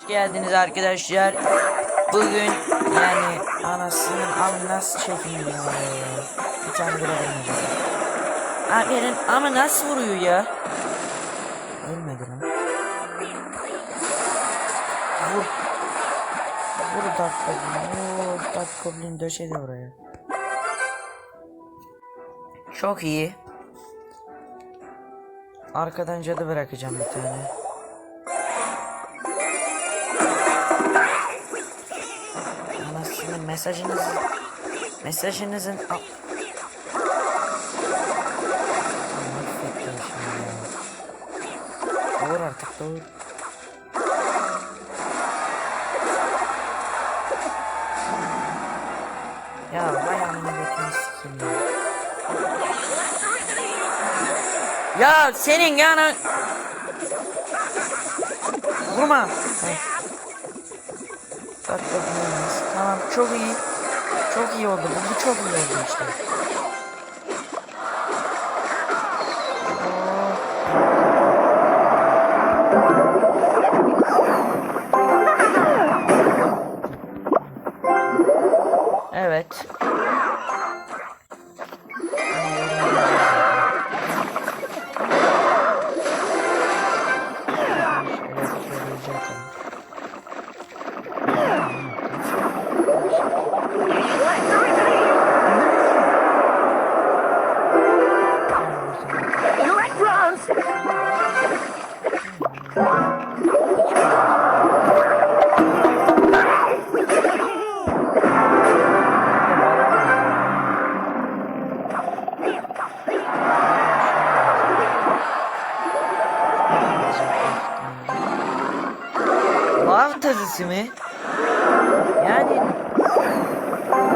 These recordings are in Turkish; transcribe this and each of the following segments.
Hoş geldiniz arkadaşlar. Bugün yani anasının amnas çekmiyor ya. Bir tane bile vurmadı. Aferin ama nasıl vuruyor ya? Ölmedi lan. Vur. Vur Dark Goblin. Vur Dark Goblin döşedi oraya. Çok iyi. Arkadan cadı bırakacağım bir tane. Mesajınız mesajınızın a- Mahvettim şimdi ya. Doğur artık doğur. Ya vay amına götünü sikeyim ya. Ya senin yani Vurma. Heh. Bak bakıyoruz. Tamam çok iyi. Çok iyi oldu bu. Bu çok iyi oldu işte. Evet. Tazısı mı? Yani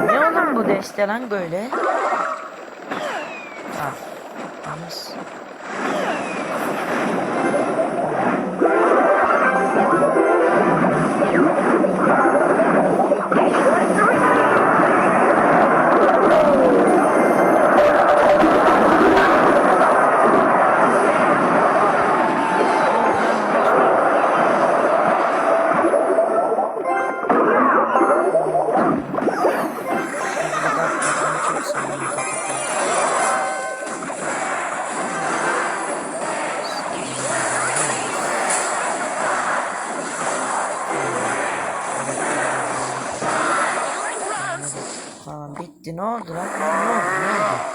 ne oğlum bu deste lan böyle? Ha. Yalnız. falan. Bitti. Ne oldu lan? Ne oldu? Ne oldu?